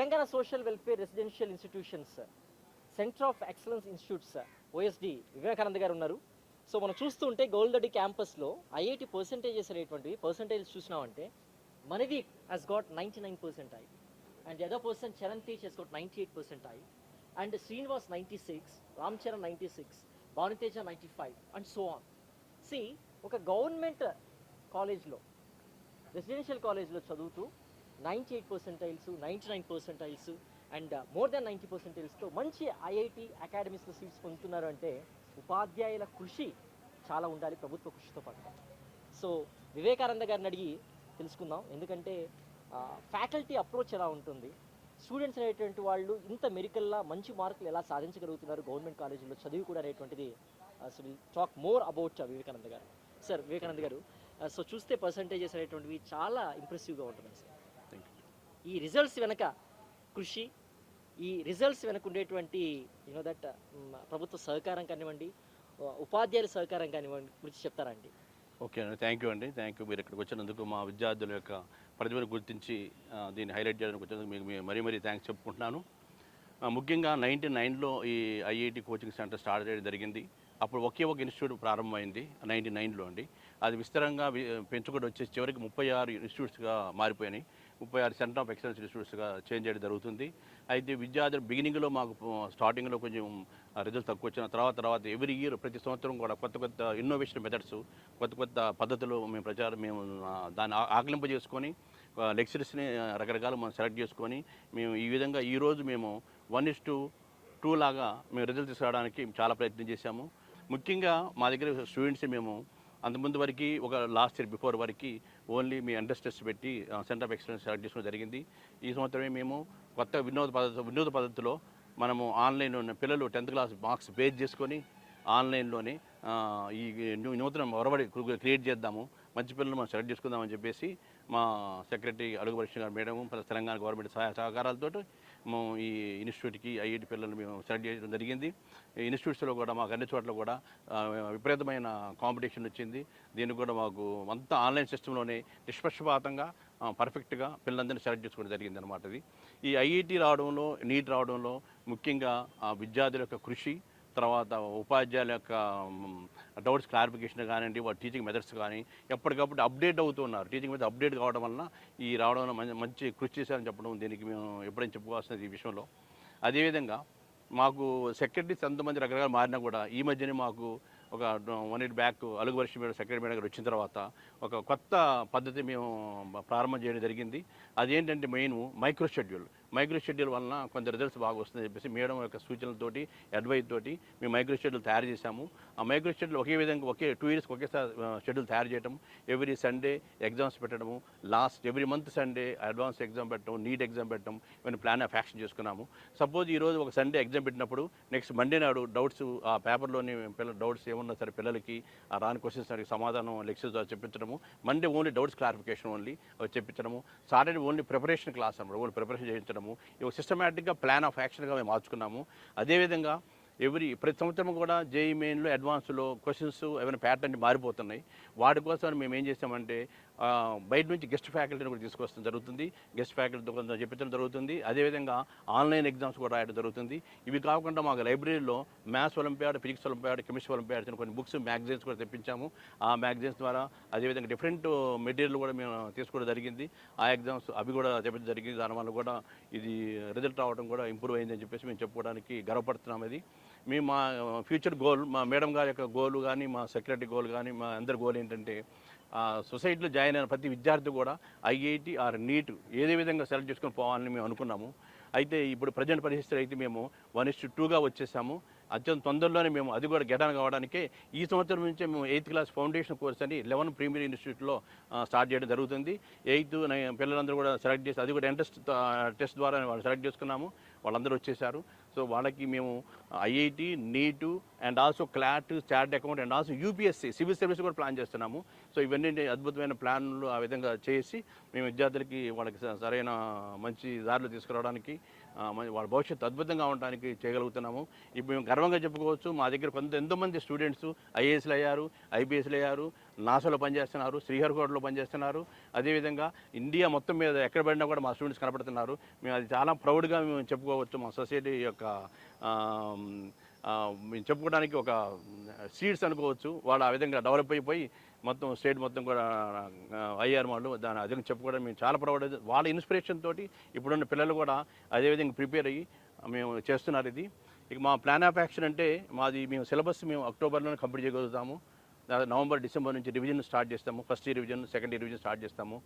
Telangana social welfare residential institutions centre of excellence institutes OSD Vivekananda గారు ఉన్నారు. So మనం చూస్తుంటే గోల్దడి క్యాంపస్లో ఐఐటి పర్సంటేజెస్ అనేటువంటివి పర్సంటేజ్ చూసినామంటే మనది has got ninety nine percent I and ఎదో person Charan Tej has got ninety eight percent I and Srinivas ninety six Ram Charan ninety six Bhanuteja ninety five and so on C ఒక government కాలేజ్లో residential కాలేజ్లో చదువుతూ ninety eight percentiles ninety nine percentiles and more then ninety పర్సెంటైల్స్తో మంచి IIT అకాడమీస్లో seats పొందుతున్నారు అంటే ఉపాధ్యాయుల కృషి చాలా ఉండాలి ప్రభుత్వ కృషితో పాటు. సో వివేకానంద గారిని అడిగి తెలుసుకుందాం. ఎందుకంటే ఫ్యాకల్టీ అప్రోచ్ ఎలా ఉంటుంది? స్టూడెంట్స్ అనేటువంటి వాళ్ళు ఇంత మెరికల్లా మంచి మార్కులు ఎలా సాధించగలుగుతున్నారు గవర్నమెంట్ కాలేజీలో చదివి కూడా అనేటువంటిది so will talk more about Vivekananda garu. Sir Vivekananda గారు సో చూస్తే పర్సంటేజెస్ అనేటువంటివి చాలా ఇంప్రెసివ్గా ఉంటున్నాయి సార్ ఈ రిజల్ట్స్ వెనక కృషి ఈ రిజల్ట్స్ వెనక ఉండేటువంటి యూనో దట్ ప్రభుత్వ సహకారం కానివ్వండి ఉపాధ్యాయుల సహకారం కానివ్వండి గురించి చెప్తారా అండి ఓకే అండి థ్యాంక్ యూ అండి. థ్యాంక్ యూ మీరు ఇక్కడికి వచ్చినందుకు మా విద్యార్థుల యొక్క ప్రతిభను గుర్తించి దీన్ని హైలైట్ చేయడానికి వచ్చినందుకు మీకు మరీ మరీ థ్యాంక్స్ చెప్పుకుంటున్నాను. ముఖ్యంగా నైన్టీ నైన్లో ఈ ఐఐటి కోచింగ్ సెంటర్ స్టార్ట్ చేయడం జరిగింది. అప్పుడు ఒకే ఒక ఇన్స్టిట్యూట్ ప్రారంభమైంది నైన్టీ నైన్లో అండి. అది విస్తారంగా పెంచుకుంటూ వచ్చేసి చివరికి ముప్పై ఆరు ఇన్స్టిట్యూట్స్గా మారిపోయినాయి. ముప్పై ఆరు సెంటర్ ఆఫ్ ఎక్సలెన్స్ ఇన్స్టిట్యూట్స్గా చేంజ్ చేయడం జరుగుతుంది. అయితే విద్యార్థులు బిగినింగ్లో మాకు స్టార్టింగ్లో కొంచెం రిజల్ట్ తక్కువ వచ్చిన తర్వాత తర్వాత ఎవ్రీ ఇయర్ ప్రతి సంవత్సరం కూడా కొత్త కొత్త ఇన్నోవేషన్ మెథడ్స్ కొత్త కొత్త పద్ధతులు మేము ప్రచారం మేము దాన్ని ఆ- ఆకలింప చేసుకొని లెక్చరర్స్ని రకరకాలు మనం సెలెక్ట్ చేసుకొని మేము ఈ విధంగా ఈరోజు మేము వన్ ఇస్ టు టూ లాగా మేము రిజల్ట్ తీసుకురావడానికి చాలా ప్రయత్నం చేశాము. ముఖ్యంగా మా దగ్గర స్టూడెంట్స్ మేము అంతకుముందు వరకు ఒక లాస్ట్ ఇయర్ బిఫోర్ వరకు ఓన్లీ మీ అండర్ టెస్ట్ పెట్టి సెంటర్ ఆఫ్ ఎక్సలెన్స్ సెలెక్ట్ చేసుకోవడం జరిగింది. ఈ సంవత్సరమే మేము కొత్త వినోద పద్ధతి వినోద పద్ధతిలో మనము ఆన్లైన్లో ఉన్న పిల్లలు టెన్త్ క్లాస్ మార్క్స్ బేస్ చేసుకొని ఆన్లైన్లోనే ఈ నూతన ఒరబడి క్రియేట్ చేద్దాము. మంచి పిల్లలు మనం సెలెక్ట్ చేసుకుందామని చెప్పేసి మా సెక్రటరీ అడుగు పరీక్ష గారు మేడం ప్లస్ తెలంగాణ గవర్నమెంట్ సహాయ సహకారాలతో మేము ఈ ఇన్స్టిట్యూట్కి ఐఐటి పిల్లలు మేము సెలెక్ట్ చేయడం జరిగింది. ఈ ఇన్స్టిట్యూట్స్లో కూడా మాకు అన్ని చోట్ల కూడా విపరీతమైన కాంపిటీషన్ వచ్చింది. దీనికి కూడా మాకు అంతా ఆన్లైన్ సిస్టంలోనే నిష్పక్షపాతంగా పర్ఫెక్ట్గా పిల్లలందరినీ సెలెక్ట్ చేసుకోవడం జరిగింది అనమాట ఇది ఈ ఐఐటి రావడంలో నీట్ రావడంలో ముఖ్యంగా ఆ విద్యార్థుల యొక్క కృషి తర్వాత ఉపాధ్యాయుల యొక్క డౌట్స్ క్లారిఫికేషన్ కానివ్వండి వాటి టీచింగ్ మెథడ్స్ కానీ ఎప్పటికప్పుడు అప్డేట్ అవుతూ ఉన్నారు. టీచింగ్ మీద అప్డేట్ కావడం వలన ఈ రావడం మంచి మంచి కృషి చేశారని చెప్పడం దీనికి మేము ఎప్పుడైనా చెప్పుకోవాల్సినది ఈ విషయంలో. అదేవిధంగా మాకు సెక్రటరీస్ ఎంతమంది రకరకాలు మారినా కూడా ఈ మధ్యనే మాకు ఒక వన్ ఇయర్ బ్యాక్ అలుగు వర్షం మేడం సెక్రటరీ మేడం గారు వచ్చిన తర్వాత ఒక కొత్త పద్ధతి మేము ప్రారంభం చేయడం జరిగింది. అదేంటంటే main micro schedule. Micro schedule వలన కొంత రిజల్ట్స్ బాగా వస్తుందని చెప్పేసి మేడం యొక్క సూచనలతోటి అడ్వైస్ తోటి మేము మైక్రో షెడ్యూల్ తయారు చేశాము. ఆ మైక్రో షెడ్యూల్ ఒకే విధంగా ఒకే టూ ఇయర్స్కి ఒకేసారి షెడ్యూల్ తయారు చేయడం ఎవ్రీ సండే ఎగ్జామ్స్ పెట్టడము last every month Sunday advance exam పెట్టడం నీట్ ఎగ్జామ్ పెట్టడం ఇవన్నీ ప్లాన్ ఆఫ్ యాక్షన్ చేసుకున్నాము. సపోజ్ ఈరోజు ఒక సండే ఎగ్జామ్ పెట్టినప్పుడు నెక్స్ట్ మండే నాడు డౌట్స్ ఆ పేపర్లోని పిల్లల డౌట్స్ ఏమున్నా సరే పిల్లలకి ఆ రాని క్వశ్చన్స్ అడిగి సమాధానం lectures చెప్పించడము. Monday only doubts clarification only చెప్పించడము. Saturday only preparation class అన్నమాట ఓన్లీ ప్రిపరేషన్ చేయించడం చేయించడము ఒక సిస్టమేటిక్గా ప్లాన్ ఆఫ్ యాక్షన్గా మేము మార్చుకున్నాము. అదేవిధంగా ఎవ్రీ ప్రతి సంవత్సరం కూడా జేఈ మెయిన్లో అడ్వాన్స్లో క్వశ్చన్స్ ఏమైనా ప్యాటర్న్ మారిపోతున్నాయి. వాటి కోసం మేము ఏం చేసామంటే బయట నుంచి గెస్ట్ ఫ్యాకల్టీని కూడా తీసుకొస్తాం జరుగుతుంది. గెస్ట్ ఫ్యాకల్టీతో కొంత చెప్పించడం జరుగుతుంది. అదేవిధంగా ఆన్లైన్ ఎగ్జామ్స్ కూడా రాయడం జరుగుతుంది. ఇవి కాకుండా మాకు లైబ్రరీలో maths olympiad physics olympiad chemistry olympiad అని కొన్ని బుక్స్ మ్యాగజైన్స్ కూడా తెప్పించాము. ఆ మ్యాగజైన్స్ ద్వారా అదేవిధంగా డిఫరెంట్ మెటీరియల్ కూడా మేము తీసుకోవడం జరిగింది. ఆ ఎగ్జామ్స్ అవి కూడా చెప్పడం జరిగింది. దానివల్ల కూడా ఇది రిజల్ట్ రావడం కూడా ఇంప్రూవ్ అయిందని చెప్పేసి మేము చెప్పుకోవడానికి గర్వపడుతున్నాం ఇది మేము మా ఫ్యూచర్ గోల్ మా మేడం గారి యొక్క గోల్ కానీ మా సెక్రటరీ గోల్ కానీ మా అందరి గోల్ ఏంటంటే సొసైటీలో జాయిన్ అయిన ప్రతి విద్యార్థి కూడా ఐఐటి ఆర్ నీట్ ఏదే విధంగా సెలెక్ట్ చేసుకొని పోవాలని మేము అనుకున్నాము. అయితే ఇప్పుడు ప్రజెంట్ పరిస్థితులు అయితే మేము వన్ ఇస్ టూగా వచ్చేసాము. అత్యంత తొందరలోనే మేము అది కూడా గెటాన్ కావడానికే ఈ సంవత్సరం నుంచే మేము ఎయిత్ క్లాస్ ఫౌండేషన్ కోర్స్ అని లెవెన్ ప్రీమియర్ ఇన్స్టిట్యూట్లో స్టార్ట్ చేయడం జరుగుతుంది. ఎయిత్ పిల్లలందరూ కూడా సెలెక్ట్ చేసి అది కూడా ఎంట్రెస్ట్ టెస్ట్ ద్వారా వాళ్ళు సెలెక్ట్ చేసుకున్నాము. వాళ్ళందరూ వచ్చేసారు. సో వాళ్ళకి మేము IIT NEET and also CLAT stat account and also UPSC civil service కూడా ప్లాన్ చేస్తున్నాము. సో ఇవన్నీ అద్భుతమైన ప్లాన్లు ఆ విధంగా చేసి మేము విద్యార్థులకి వాళ్ళకి స- సరైన మంచి దారిలో తీసుకురావడానికి వాళ్ళ భవిష్యత్తు అద్భుతంగా ఉండడానికి చేయగలుగుతున్నాము. ఇప్పుడు మేము గర్వంగా చెప్పుకోవచ్చు మా దగ్గర కొంత ఎంతోమంది స్టూడెంట్స్ ఐఏఎస్లు అయ్యారు ఐపీఎస్లు అయ్యారు నాసాలో పనిచేస్తున్నారు శ్రీహరికోటలో పనిచేస్తున్నారు. అదేవిధంగా ఇండియా మొత్తం మీద ఎక్కడ పడినా కూడా మా స్టూడెంట్స్ కనపడుతున్నారు. మేము అది చాలా ప్రౌడ్గా మేము చెప్పుకోవచ్చు మా సొసైటీ యొక్క మేము చెప్పుకోవడానికి ఒక సీడ్స్ అనుకోవచ్చు. వాళ్ళు ఆ విధంగా డెవలప్ అయిపోయి మొత్తం స్టేట్ మొత్తం కూడా అయ్యారు వాళ్ళు దాని అదే చెప్పుకోవడం మేము చాలా ప్రౌడ్ వాళ్ళ ఇన్స్పిరేషన్ తోటి ఇప్పుడున్న పిల్లలు కూడా అదేవిధంగా ప్రిపేర్ అయ్యి మేము చేస్తున్నారు ఇది. ఇక మా ప్లాన్ ఆఫ్ యాక్షన్ అంటే మాది మేము సిలబస్ మేము అక్టోబర్లోనే కంప్లీట్ చేయగలుగుతాము. నవంబర్ డిసెంబర్ నుంచి రివిజన్ స్టార్ట్ చేస్తాము. First year revision second year revision start చేస్తాము.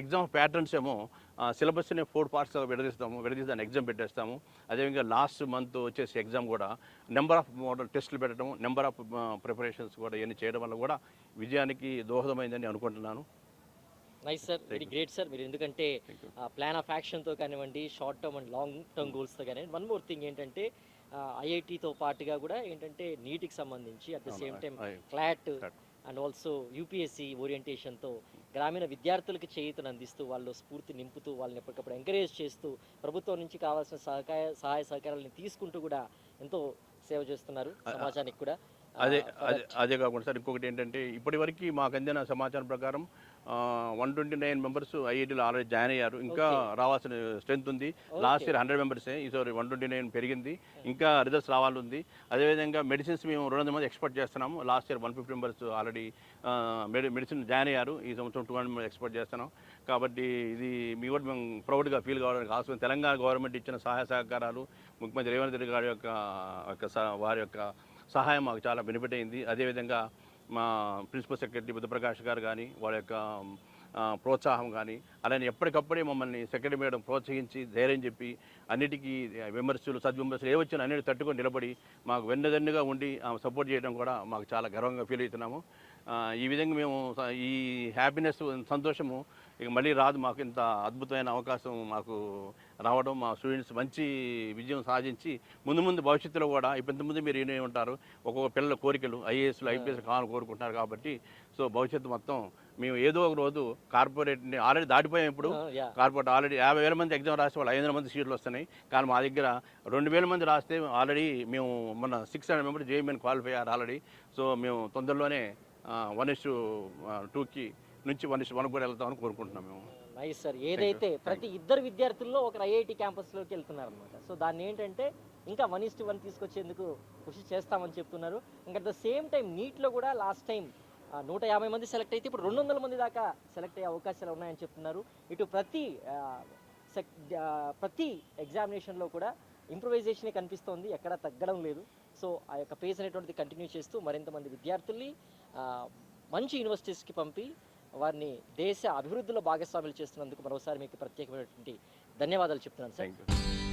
ఎగ్జామ్ ప్యాటర్న్స్ ఏమో సిలబస్ని ఫోర్ పార్ట్స్ విడదీస్తాము విడదీసి దాన్ని ఎగ్జామ్ పెట్టేస్తాము. అదేవిధంగా లాస్ట్ మంత్ వచ్చేసి ఎగ్జామ్ కూడా నెంబర్ ఆఫ్ మోడల్ టెస్టులు పెట్టడం నెంబర్ ఆఫ్ ప్రిపరేషన్స్ కూడా ఇవన్నీ చేయడం వల్ల కూడా విజయానికి దోహదమైందని అనుకుంటున్నాను. Nice sir very great sir మీరు ఎందుకంటే. ప్లాన్ ఆఫ్ యాక్షన్తో కానివ్వండి short term and long term గోల్స్తో కానివ్వండి వన్ మోర్ థింగ్ ఏంటంటే ఐఐటితో పాటుగా కూడా ఏంటంటే నీటికి సంబంధించి at the same time CLAT. And also UPSC ఓరియంటేషన్తో గ్రామీణ విద్యార్థులకు చేయూతను అందిస్తూ వాళ్ళు స్ఫూర్తి నింపుతూ వాళ్ళని ఎప్పటికప్పుడు ఎంకరేజ్ చేస్తూ ప్రభుత్వం నుంచి కావాల్సిన సహకార సహాయ సహకారాలను తీసుకుంటూ కూడా ఎంతో సేవ చేస్తున్నారు సమాజానికి కూడా అదే అదే అదే కాకుండా సార్ ఇంకొకటి ఏంటంటే ఇప్పటి వరకు మాకు అందిన సమాచారం ప్రకారం వన్ ట్వంటీ నైన్ మెంబర్స్ ఐఐటీలో ఆల్రెడీ జాయిన్ అయ్యారు. ఇంకా. రావాల్సిన స్ట్రెంత్ ఉంది. లాస్ట్ ఇయర్ హండ్రెడ్ మెంబర్సే ఈసారి వన్ ట్వంటీ నైన్ పెరిగింది. ఇంకా రిజల్ట్స్ రావాలి ఉంది అదేవిధంగా మెడిసిన్స్ మేము రెండు వందల మంది ఎక్స్పెక్ట్ చేస్తున్నాము. Last year one fifty members already మెడి మెడిసిన్ జాయిన్ అయ్యారు. ఈ సంవత్సరం టూ హండ్రెడ్ ఎక్స్పెక్ట్ చేస్తున్నాం. కాబట్టి ఇది మీ కూడా మేము ప్రౌడ్గా ఫీల్ కావడానికి అవసరం తెలంగాణ గవర్నమెంట్ ఇచ్చిన సహాయ సహకారాలు ముఖ్యమంత్రి రేవంత్ రెడ్డి గారి యొక్క వారి యొక్క సహాయం మాకు చాలా బెనిఫిట్ అయింది. అదేవిధంగా మా ప్రిన్సిపల్ సెక్రటరీ బుద్ధప్రకాష్ గారు కానీ వాళ్ళ యొక్క ప్రోత్సాహం కానీ అలానే ఎప్పటికప్పుడే మమ్మల్ని సెక్రటరీ మేడం ప్రోత్సహించి ధైర్యం చెప్పి అన్నిటికీ విమర్శలు సద్విమర్శలు ఏ వచ్చినా అన్నిటి తట్టుకొని నిలబడి మాకు వెన్నదన్నుగా ఉండి ఆమె సపోర్ట్ చేయడం కూడా మాకు చాలా గర్వంగా ఫీల్ అవుతున్నాము. ఈ విధంగా మేము ఈ హ్యాపీనెస్ సంతోషము ఇక మళ్ళీ రాదు మాకు ఇంత అద్భుతమైన అవకాశం మాకు రావడం మా స్టూడెంట్స్ మంచి విజయం సాధించి ముందు ముందు భవిష్యత్తులో కూడా ఇప్పుడు ముందు మీరు వినే ఉంటారు ఒక్కొక్క పిల్లల కోరికలు ఐఏఎస్లు ఐపీఎస్ కావాలని కోరుకుంటున్నారు కాబట్టి సో భవిష్యత్తు మొత్తం మేము ఏదో ఒక రోజు కార్పొరేట్ని ఆల్రెడీ దాటిపోయాం ఇప్పుడు. కార్పొరేట్ ఆల్రెడి యాభై వేల మంది ఎగ్జామ్ రాస్తే వాళ్ళు ఐదు వందల మంది సీట్లు వస్తున్నాయి. కానీ మా దగ్గర రెండు వేల మంది రాస్తే ఆల్రెడీ మేము మన six hundred members JEE main qualify అయ్యారు ఆల్రెడీ. సో మేము తొందరలోనే వన్ ఇస్ టూకి నుంచి వన్ ఇస్ వన్ కూడా వెళ్తామని కోరుకుంటున్నాం మేము. నైస్ సార్ ఏదైతే ప్రతి ఇద్దరు విద్యార్థుల్లో ఒకరు ఐఐటి క్యాంపస్లోకి వెళ్తున్నారు అనమాట సో దాన్ని ఏంటంటే ఇంకా వన్ ఇస్ టు వన్ తీసుకొచ్చేందుకు కృషి చేస్తామని చెప్తున్నారు. ఇంకా అట్ ద సేమ్ టైం నీట్లో కూడా లాస్ట్ టైం నూట యాభై మంది సెలెక్ట్ అయితే ఇప్పుడు రెండు వందల మంది దాకా సెలెక్ట్ అయ్యే అవకాశాలు ఉన్నాయని చెప్తున్నారు. ఇటు ప్రతి ప్రతి ఎగ్జామినేషన్లో కూడా ఇంప్రూవైజేషనే కనిపిస్తోంది. ఎక్కడ తగ్గడం లేదు. సో ఆ యొక్క పేస్ అనేటువంటిది కంటిన్యూ చేస్తూ మరింత మంది విద్యార్థుల్ని మంచి యూనివర్సిటీస్కి పంపి వారిని దేశ అభివృద్ధిలో భాగస్వాములు చేస్తున్నందుకు మరోసారి మీకు ప్రత్యేకమైనటువంటి ధన్యవాదాలు చెప్తున్నాను సార్. Thank you